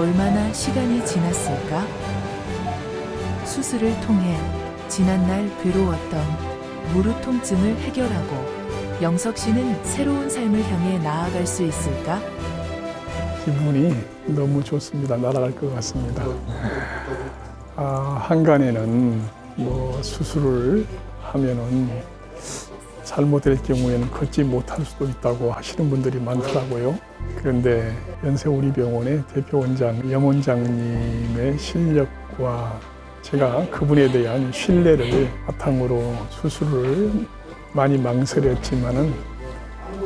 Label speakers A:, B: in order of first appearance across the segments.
A: 얼마나 시간이 지났을까? 수술을 통해 지난날 괴로웠던 무릎 통증을 해결하고 영석 씨는 새로운 삶을 향해 나아갈 수 있을까?
B: 기분이 너무 좋습니다. 날아갈 것 같습니다. 아, 한간에는 뭐 수술을 하면은 잘못될 경우에는 걷지 못할 수도 있다고 하시는 분들이 많더라고요. 그런데 연세우리병원의 대표 원장 염 원장님의 실력과 제가 그분에 대한 신뢰를 바탕으로 수술을 많이 망설였지만은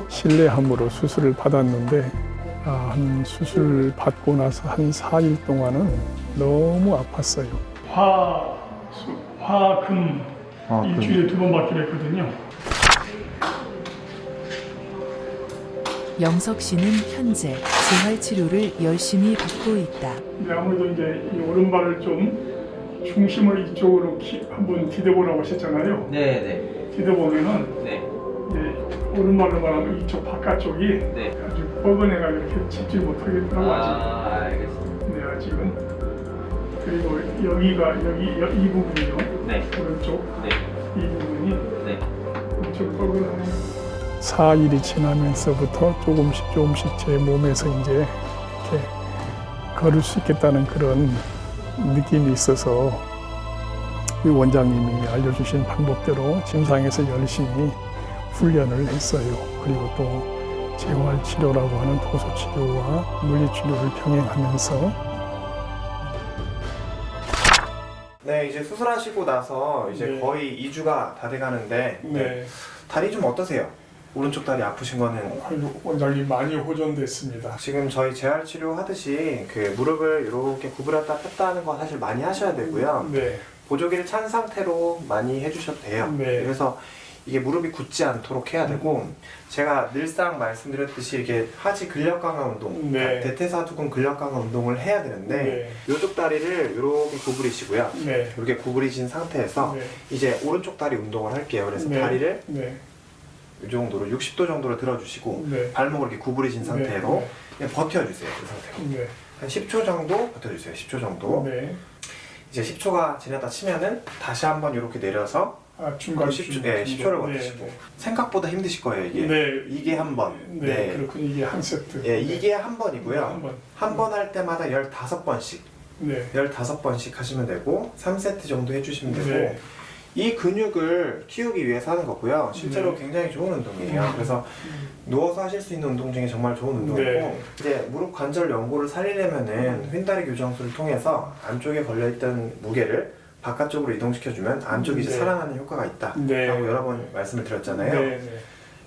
B: 신뢰함으로 수술을 받았는데 아, 한 수술 받고 나서 한 4일 동안은 너무 아팠어요. 화, 수, 화, 금
C: 아, 그-
B: 일주일에 두 번 받기로 했거든요.
A: 영석 씨는 현재 재활 치료를 열심히 받고 있다.
B: 아무래도 이제 이 오른발을 좀 중심을 이쪽으로 기- 한번 디뎌보라고 하셨잖아요.
C: 네 네.
B: 디뎌보면은
C: 네.
B: 이제 오른발로 말하면 이쪽 바깥쪽이
C: 네.
B: 아주 뻐근해가 이렇게 짚지 못하겠더라고 아직.
C: 아, 알겠습니다.
B: 네, 아직은. 그리고 여기가 여기 여- 이 부분이요.
C: 네.
B: 오른쪽
C: 네.
B: 이 부분이
C: 네.
B: 엄청 뻐근하네요. 4일이 지나면서부터 조금씩 조금씩 제 몸에서 이제 이렇게 걸을 수 있겠다는 그런 느낌이 있어서 이 원장님이 알려주신 방법대로 침상에서 열심히 훈련을 했어요. 그리고 또 재활 치료라고 하는 도수 치료와 물리 치료를 병행하면서
D: 네, 이제 수술하시고 나서 이제
B: 네.
D: 거의 2주가 다 돼가는데 네. 다리 좀 어떠세요? 오른쪽 다리 아프신 거는
B: 원장님 많이 호전됐습니다.
D: 지금 저희 재활 치료 하듯이 그 무릎을 이렇게 구부렸다 폈다 하는 거 사실 많이 하셔야 되고요.
B: 네,
D: 보조기를 찬 상태로 많이 해주셔도 돼요.
B: 네.
D: 그래서 이게 무릎이 굳지 않도록 해야 되고 제가 늘상 말씀드렸듯이 이렇게 하지 근력 강화 운동,
B: 네.
D: 그러니까 대퇴사두근 근력 강화 운동을 해야 되는데 이쪽 다리를 이렇게 구부리시고요.
B: 네,
D: 이렇게 구부리신 상태에서
B: 네,
D: 이제 오른쪽 다리 운동을 할게요. 그래서
B: 네.
D: 다리를
B: 네,
D: 이 정도로 60도 정도로 들어주시고
B: 네.
D: 발목을 이렇게 구부리신 상태로 그냥 버텨주세요. 그 상태로
B: 네,
D: 한 10초 정도 버텨주세요. 10초 정도.
B: 네.
D: 이제 10초가 지났다 치면은 다시 한번 이렇게 내려서
B: 아 중간
D: 10초, 네, 10초를 버티시고 생각보다 힘드실 거예요. 이게
B: 네,
D: 이게 한 번,
B: 네,
D: 네,
B: 그렇군요. 이게 한 세트.
D: 예, 이게
B: 한한
D: 번이고요.
B: 번.
D: 한번 할 때마다 15번씩,
B: 네,
D: 15번씩 하시면 되고 3세트 정도 해주시면 되고
B: 네,
D: 이 근육을 키우기 위해서 하는 거고요. 실제로
B: 네.
D: 굉장히 좋은 운동이에요.
B: 음.
D: 그래서 누워서 하실 수 있는 운동 중에 정말 좋은 운동이고
B: 네.
D: 이제 무릎 관절 연골을 살리려면은 휜다리 교정술을 통해서 안쪽에 걸려있던 무게를 바깥쪽으로 이동시켜주면 안쪽이 이제
B: 네.
D: 살아나는 효과가 있다.
B: 네.
D: 라고 여러 번 말씀을 드렸잖아요.
B: 네, 네.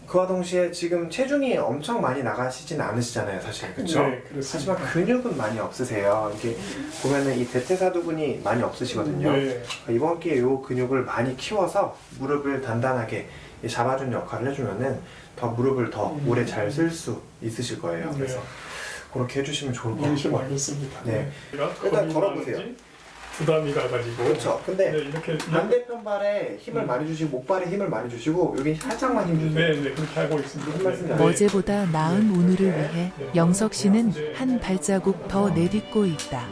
D: 그와 동시에 지금 체중이 엄청 많이 나가시진 않으시잖아요, 사실. 그렇죠?
B: 네, 그렇습니다.
D: 하지만 근육은 많이 없으세요. 이렇게 보면은 이 대퇴사두근이 많이 없으시거든요.
B: 네,
D: 이번 기회에 이 근육을 많이 키워서 무릎을 단단하게 잡아준 역할을 해주면은 더 무릎을 더
B: 음.
D: 오래 잘 쓸 수 있으실 거예요.
B: 네.
D: 그래서 그렇게 해주시면 좋을 것
B: 열심히
D: 같고.
B: 하겠습니다.
D: 네.
B: 일단
D: 일단 걸어보세요.
B: 부담이 가가지고.
D: 그렇죠. 근데
B: 네, 이렇게.
D: 반대편 발에 힘을
B: 음.
D: 많이 주시고 목발에 힘을 많이 주시고 여기 살짝만 힘 주세요.
B: 네, 네, 그렇게 하고 있습니다.
D: 무슨 말씀인지
B: 네.
A: 어제보다 나은 오늘을 위해 영석 씨는 한 발자국 더 내딛고 있다.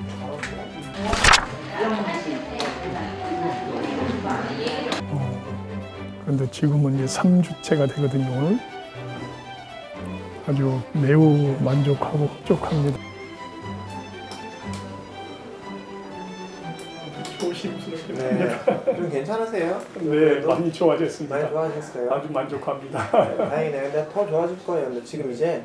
B: 그런데 지금은 이제 3주째가 되거든요, 오늘. 아주 매우 만족하고 흡족합니다.
D: 네. 좀 괜찮으세요?
B: 네, 많이 좋아졌습니다.
D: 많이 좋아졌어요.
B: 아주 만족합니다.
D: 다행이네요. 근데 더 좋아질 거예요. 근데 지금 이제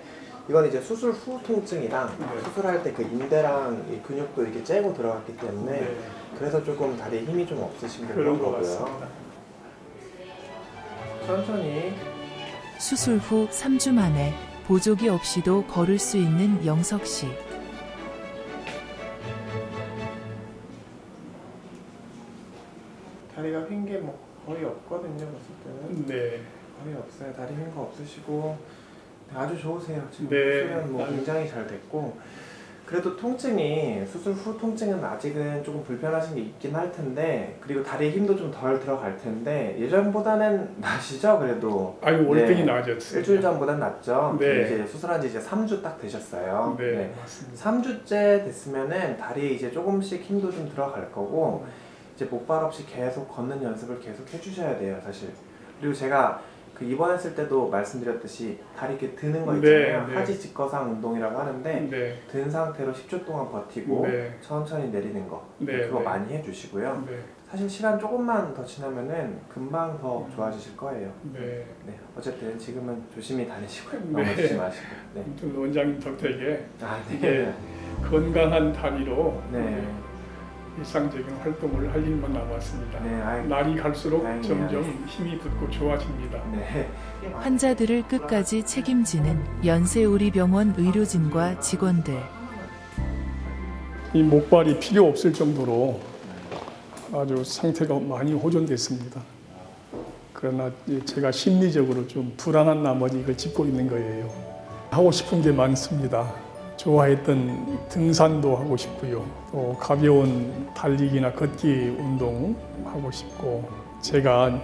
D: 이건 이제 수술 후 통증이랑
B: 네.
D: 수술할 때 그 인대랑 이 근육도 이렇게 째고 들어갔기 때문에
B: 네,
D: 그래서 조금 다리에 힘이 좀 없으신 분
B: 그런 것
D: 거고요.
B: 같습니다.
D: 천천히
A: 수술 후 3주 만에 보조기 없이도 걸을 수 있는 영석 씨.
D: 다리가 휜게뭐 거의 없거든요. 봤을 때는
B: 네,
D: 거의 없어요. 다리 휜거 없으시고 아주 좋으세요. 지금
B: 네.
D: 수술은 뭐 굉장히 잘 됐고 그래도 통증이 수술 후 통증은 아직은 조금 불편하신 게 있긴 할 텐데 그리고 다리에 힘도 좀 덜 들어갈 텐데 예전보다는 나시죠 그래도
B: 아니 월등히
D: 네.
B: 나아졌어요.
D: 일주일 전보단 낫죠
B: 네.
D: 이제 수술한 지 이제 3주 딱 되셨어요
B: 네, 맞습니다.
D: 3주째 됐으면은 다리에 이제 조금씩 힘도 좀 들어갈 거고 이제 목발 없이 계속 걷는 연습을 계속 해주셔야 돼요 사실 그리고 제가 그 입원했을 때도 말씀드렸듯이 다리 이렇게 드는 거 있잖아요
B: 네, 네.
D: 하지 직거상 운동이라고 하는데
B: 네,
D: 든 상태로 10초 동안 버티고
B: 네.
D: 천천히 내리는 거
B: 네,
D: 그거
B: 네.
D: 많이 해주시고요
B: 네,
D: 사실 시간 조금만 더 지나면은 금방 더 좋아지실 거예요
B: 네.
D: 네 어쨌든 지금은 조심히 다니시고요
B: 네.
D: 넘어지지 마시고 네.
B: 아무튼 원장님 덕택에
D: 아, 네.
B: 건강한 다리로
D: 네.
B: 일상적인 활동을 할 일만 남았습니다.
D: 네, 아이,
B: 날이 갈수록
D: 다행이네요.
B: 점점 힘이 붙고 좋아집니다.
D: 네.
A: 환자들을 끝까지 책임지는 연세우리병원 의료진과 직원들.
B: 이 목발이 필요 없을 정도로 아주 상태가 많이 호전됐습니다. 그러나 제가 심리적으로 좀 불안한 나머지 이걸 짚고 있는 거예요. 하고 싶은 게 많습니다. 좋아했던 등산도 하고 싶고요. 또 가벼운 달리기나 걷기 운동 하고 싶고 제가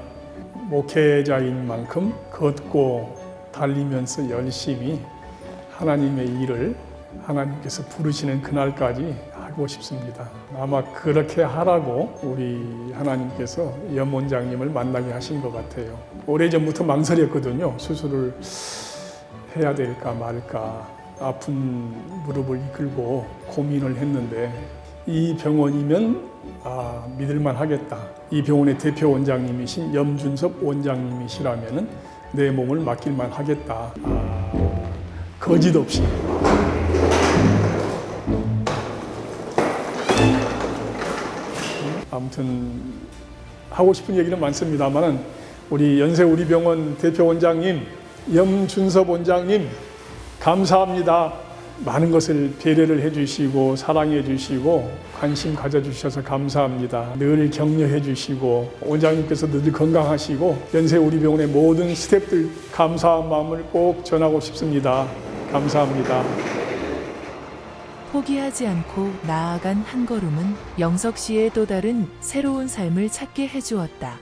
B: 목회자인 만큼 걷고 달리면서 열심히 하나님의 일을 하나님께서 부르시는 그날까지 하고 싶습니다. 아마 그렇게 하라고 우리 하나님께서 염 원장님을 만나게 하신 것 같아요. 오래전부터 망설였거든요. 수술을 해야 될까 말까 아픈 무릎을 이끌고 고민을 했는데 이 병원이면 아, 믿을만 하겠다. 이 병원의 대표 원장님이신 염준섭 원장님이시라면은 내 몸을 맡길만 하겠다. 아, 거짓 없이 아무튼 하고 싶은 얘기는 많습니다만은 우리 연세 우리 병원 대표 원장님 염준섭 원장님 감사합니다. 많은 것을 배려를 해주시고 사랑해 주시고 관심 가져주셔서 감사합니다. 늘 격려해 주시고 원장님께서 늘 건강하시고 연세 우리 병원의 모든 스태프들 감사한 마음을 꼭 전하고 싶습니다. 감사합니다.
A: 포기하지 않고 나아간 한 걸음은 영석 씨의 또 다른 새로운 삶을 찾게 해주었다.